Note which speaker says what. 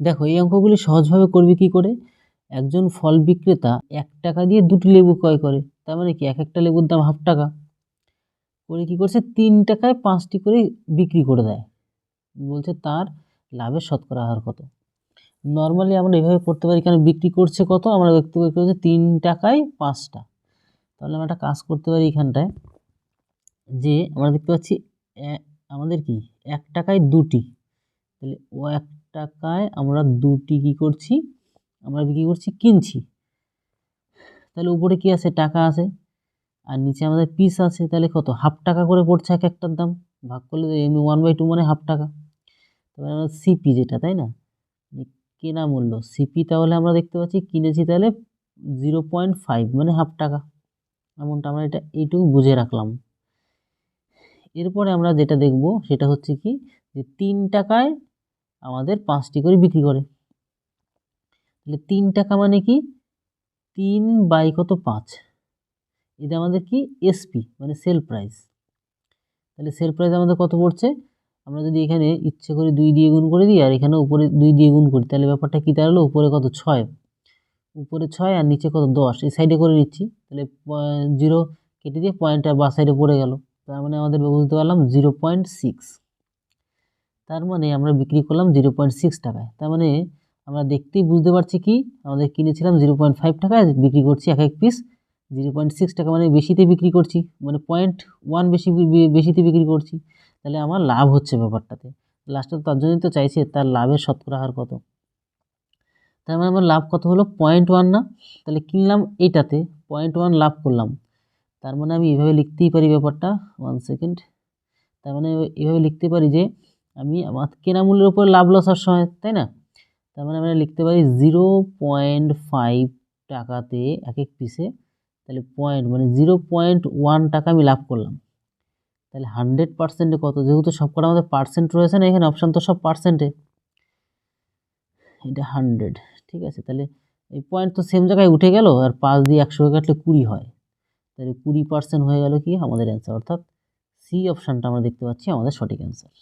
Speaker 1: দেখো, এই অঙ্কগুলি সহজভাবে করবে কি করে? একজন ফল বিক্রেতা এক টাকা দিয়ে দুটি লেবু ক্রয় করে, তার মানে কি? এক একটা লেবুর দাম হাফ টাকা। করে কি করছে? তিন টাকায় পাঁচটি করে বিক্রি করে দেয়। বলছে, তার লাভের শতকরা হার কত? নর্মালি আমরা এভাবে করতে পারি, কেন বিক্রি করছে কত? আমরা পারি হচ্ছে তিন টাকায় পাঁচটা। তাহলে আমরা একটা কাজ করতে পারি এখানটায় যে আমরা দেখতে পাচ্ছি আমাদের কি? এক টাকায় দুটি। তাহলে ও এক টাকায় আমরা দুটি কি করছি? আমরা বিক্রি করছি কিনছি। তাহলে উপরে কি আছে? টাকা আছে। আর নিচে আমাদের পিস আছে। তাহলে কত? হাফ টাকা করে পড়ছে এক একটার দাম। ভাগ করলে এমনি ওয়ান বাই টু মানে হাফ টাকা। তারপরে আমরা সিপি যেটা, তাই না? মানে কেনা মূল্য। সিপি তাহলে আমরা দেখতে পাচ্ছি, কিনেছি তাহলে জিরো পয়েন্ট ফাইভ মানে হাফ টাকা। এমনটা আমরা এটা এইটুকু বুঝে রাখলাম। এরপরে আমরা যেটা দেখব, সেটা হচ্ছে কি? যে তিন টাকায় আমাদের পাঁচটি করে বিক্রি করে। তাহলে তিন টাকা মানে কি? তিন বাই কত? পাঁচ। এটা আমাদের কি? এসপি মানে সেল প্রাইস তাহলে সেল প্রাইস আমাদের কত পড়ছে? আমরা যদি এখানে ইচ্ছে করে দুই দিয়ে গুণ করে দিই, আর এখানে উপরে দুই দিয়ে গুণ করি, তাহলে ব্যাপারটা কী দাঁড়াল? উপরে কত? ছয়। উপরে ছয় আর নিচে কত? দশ। এই সাইডে করে নিচ্ছি। তাহলে জিরো কেটে দিয়ে পয়েন্টটা বা সাইডে পড়ে গেল। তার মানে আমাদের বুঝতে পারলাম জিরো পয়েন্ট সিক্স তার মানে আমরা বিক্রি করলাম জিরো পয়েন্ট সিক্স টাকায়। তার মানে আমরা দেখতেই বুঝতে পারছি কি, আমাদের কিনেছিলাম জিরো পয়েন্ট ফাইভ টাকায়, বিক্রি করছি এক এক পিস জিরো পয়েন্ট সিক্স টাকা মানে বেশিতে বিক্রি করছি মানে পয়েন্ট ওয়ান বেশি বেশিতে বিক্রি করছি। তাহলে আমার লাভ হচ্ছে ব্যাপারটাতে। লাস্টে তার জন্যই তো চাইছে, তার লাভের শতকরা হার কত? তার মানে আমার লাভ কত হলো? পয়েন্ট ওয়ান না। তাহলে কিনলাম এইটাতে পয়েন্ট ওয়ান লাভ করলাম। তার মানে আমি এভাবে লিখতেই পারি ব্যাপারটা ওয়ান সেকেন্ড তার মানে এভাবে লিখতে পারি যে আমি আমার কেনা মূল্যের উপর লাভ লস আর সময়, তাই না? তার মানে আমরা লিখতে পারি জিরো পয়েন্ট ফাইভ টাকাতে এক এক পিসে তাহলে পয়েন্ট মানে জিরো পয়েন্ট ওয়ান টাকা আমি লাভ করলাম। তাহলে হান্ড্রেড পার্সেন্টে কত? যেহেতু সবকটা আমাদের পার্সেন্ট রয়েছে না, এখানে অপশান তো সব পার্সেন্টে এটা হান্ড্রেড ঠিক আছে? তাহলে এই পয়েন্ট তো সেম জায়গায় উঠে গেল, আর পাঁচ দিয়ে একশো কাটলে কুড়ি হয়। তাহলে কুড়ি পার্সেন্ট হয়ে গেল কি? আমাদের অ্যান্সার অর্থাৎ সি অপশানটা আমরা দেখতে পাচ্ছি, আমাদের সঠিক অ্যান্সার